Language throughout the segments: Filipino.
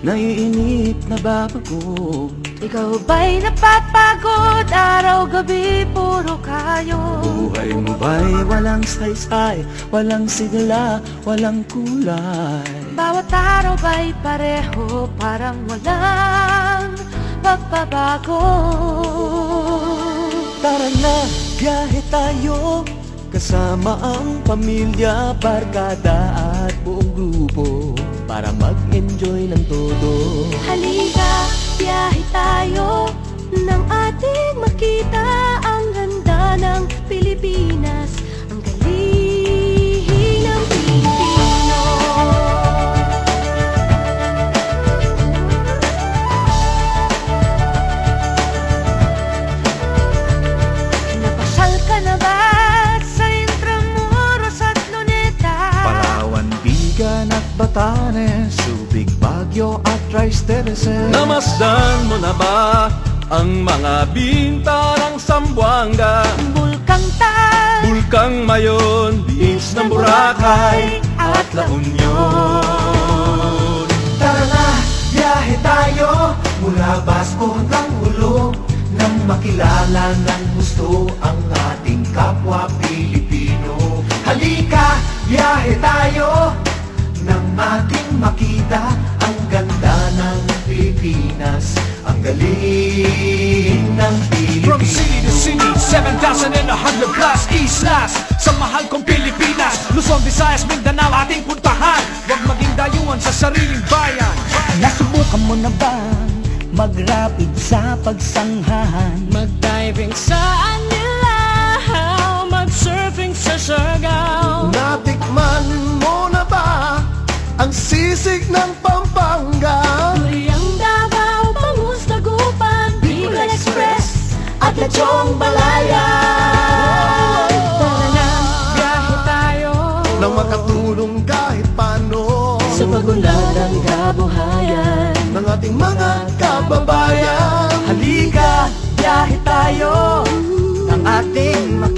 Naiinip na babago Ikaw ba'y napapagod? Araw-gabi puro kayo. Buhay mo ba'y walang saysay Walang sigla, walang kulay? Bawat araw ba'y pareho Parang walang pagbabago Tara na, biyahe tayo. Kasama ang pamilya, barkada at buong grupo Para mag-enjoy ng todo. Halika, biyahe tayo Nang ating makita Batanes Subig, Baguio at Rice Terraces. Namasdan mo na ba ang mga binta ng Sambuanga? Bulkang Tal Bulkang Mayon, Beach ng Boracay at La Union. Tara na, biyahe tayo Mula Basco hanggang ulo. Nang makilala ng gusto ang ating kapwa Pilipino. Halika, biyahe tayo Nang ating makita. Ang ganda ng Pilipinas. Ang galing ng From city to city, 7,000 and a hundred plus islas. Sa mahal kong Pilipinas Luzon, Visayas, Mindanao ating puntahan. Huwag maging dayuhan sa sariling bayan. Nasubukan mo na ba mag-rapid sa pagsanghahan? Mag-diving sa Anilaw Mag-surfing sa Siargao. Natikman ang sisig ng Pampanga? Duriang Davao, Bangus, Dagupan Bicol Express at Lechong Balaya. Tara na, biyahe tayo. Nang makatulong kahit paano. Sa pagunlad ng kabuhayan. Ng ating mga kababayan. Halika, biyahe tayo. Nang ating makita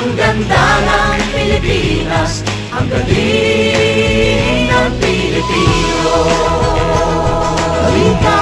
Ang ganda ng Pilipinas Ang galing ng Pilipino. Halika,